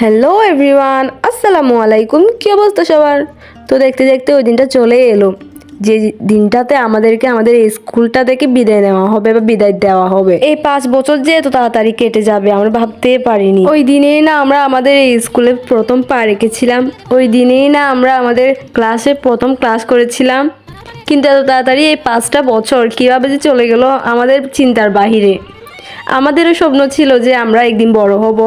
Hello everyone আসসালামু আলাইকুম কি অবস্থা সবার? তো দেখতে দেখতে ওই দিনটা চলে এলো। যে দিনটাতে আমাদেরকে আমাদের এই স্কুলটা থেকে বিদায় নেওয়া হবে বা বিদায় দেওয়া হবে। এই পাঁচ বছর যে এত তাড়াতাড়ি কেটে যাবে, আমরা ভাবতে পারিনি। ওই দিনেই না আমরা আমাদের এই স্কুলে প্রথম পা রেখেছিলাম। ওই দিনেই না আমরা আমাদের ক্লাসে প্রথম ক্লাস করেছিলাম। কিন্তু এত তাড়াতাড়ি এই পাঁচটা বছর কীভাবে যে চলে গেল আমাদের চিন্তার বাহিরে। আমাদেরও স্বপ্ন ছিল যে আমরা একদিন বড় হব।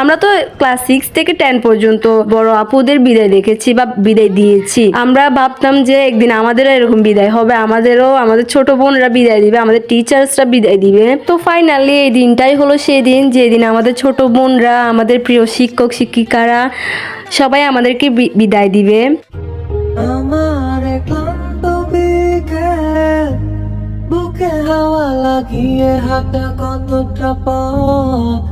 আমরা তো ক্লাস সিক্স থেকে টেন পর্যন্ত বড় আপুদের বিদায় দেখেছি বা বিদায় দিয়েছি। আমরা ভাবতাম যে একদিন আমাদেরও এরকম বিদায় হবে, আমাদেরও, আমাদের ছোট বোনরা বিদায় দিবে, আমাদের টিচার্সরা বিদায় দিবে। তো ফাইনালি এই দিনটাই হলো সেই দিন যেদিন আমাদের ছোট বোনরা, আমাদের প্রিয় শিক্ষক, শিক্ষিকারা সবাই আমাদেরকে বিদায় দিবে। আমার ক্লান্ত বুকে হাওয়া লাগিয়ে হাঁটা কতটা পথ?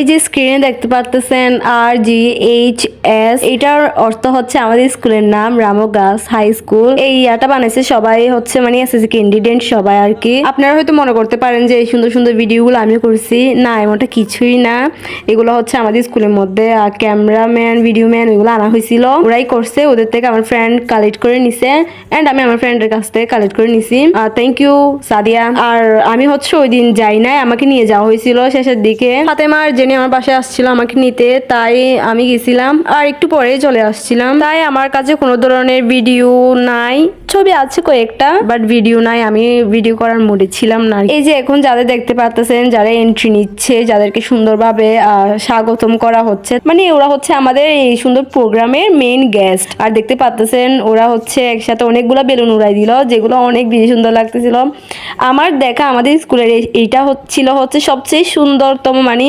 এই যে স্ক্রিনে দেখতে পারতেছেন আর জি এইচ এস, এটার অর্থ হচ্ছে আমাদের স্কুলের নাম রামো গার্লস হাই স্কুল এই ইয়াটা বানাইছে সবাই হচ্ছে মানে এসএসসি ক্যান্ডিডেট সবাই আর কি। আপনারা হয়তো মনে করতে পারেন যে এই সুন্দর সুন্দর ভিডিওগুলো আমি করছি। না, এমনটা কিছুই না। এগুলো হচ্ছে আমাদের স্কুলের মধ্যে ক্যামেরাম্যান ভিডিও ম্যান ওইগুলো আনা হয়েছিল। ওরাই করছে, ওদের থেকে আমার ফ্রেন্ড কালেক্ট করে নিছে। অ্যান্ড আমি আমার ফ্রেন্ডের কাছ থেকে কালেক্ট করে নিছি। Thank you Sadia. আর আমি হচ্ছে ওই দিন যাই নাই, আমাকে নিয়ে যাওয়া হয়েছিল শেষের দিকে। ফাতেমার জেনে আমার বাসায় আসছিল আমাকে নিতে, তাই আমি গেছিলাম আর একটু পরেই চলে আসছিলাম। তাই আমার কাছে কোনো ধরনের ভিডিও নাই, ছবি আছে কয়েকটা বাট ভিডিও নাই, আমি ভিডিও করার মুডে ছিলাম না। এই যে এখন যাদের দেখতে পারতেছেন, যারা এন্ট্রি নিচ্ছে, যাদেরকে সুন্দরভাবে স্বাগতম করা হচ্ছে মানে ওরা হচ্ছে আমাদের এই সুন্দর প্রোগ্রামের মেইন গেস্ট আর দেখতে পারতেছেন, ওরা হচ্ছে একসাথে অনেকগুলো বেলুন উড়াই দিল, যেগুলো অনেক বেশি সুন্দর লাগতেছিল। আমার দেখা আমাদের স্কুলের এইটা হচ্ছিল হচ্ছে সবচেয়ে সুন্দরতম মানে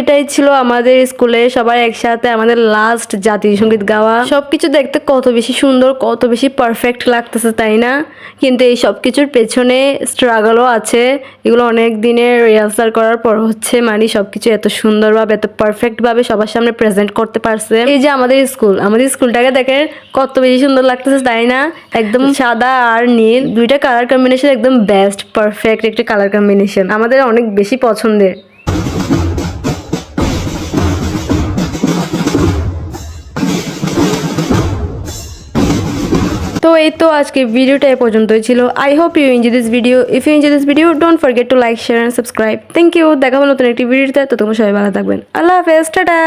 এটাই ছিল আমাদের স্কুলে। সবাই একসাথে আমাদের লাস্ট জাতীয় সংগীত গাওয়া। সবকিছু দেখতে কত বেশি সুন্দর, কত বেশি পারফেক্ট লাগতেছে, তাই না? কিন্তু এই সব কিছুর পেছনে স্ট্রাগলও আছে। এগুলো অনেক দিনের রিহার্সাল করার পর হচ্ছে মানে সবকিছু এত সুন্দরভাবে, এত পারফেক্ট ভাবে সবার সামনে প্রেজেন্ট করতে পারছে। এই যে আমাদের স্কুল আমাদের স্কুলটাকে দেখেন কত বেশি সুন্দর লাগতেছে, তাই না? একদম সাদা আর নীল। দুইটা কালার কম্বিনেশন একদম বেস্ট পারফেক্ট একটা কালার কম্বিনেশন আমাদের অনেক বেশি পছন্দের। এই তো আজকে ভিডিওটা এ পর্যন্তই ছিল। I hope you enjoy this video if you enjoy this video don't forget to like share and subscribe thank you দেখা হলো নতুন একটি ভিডিওতে। তো তোমার সবাই ভালো থাকবেন। আল্লাহ হাফেজ। টাটা।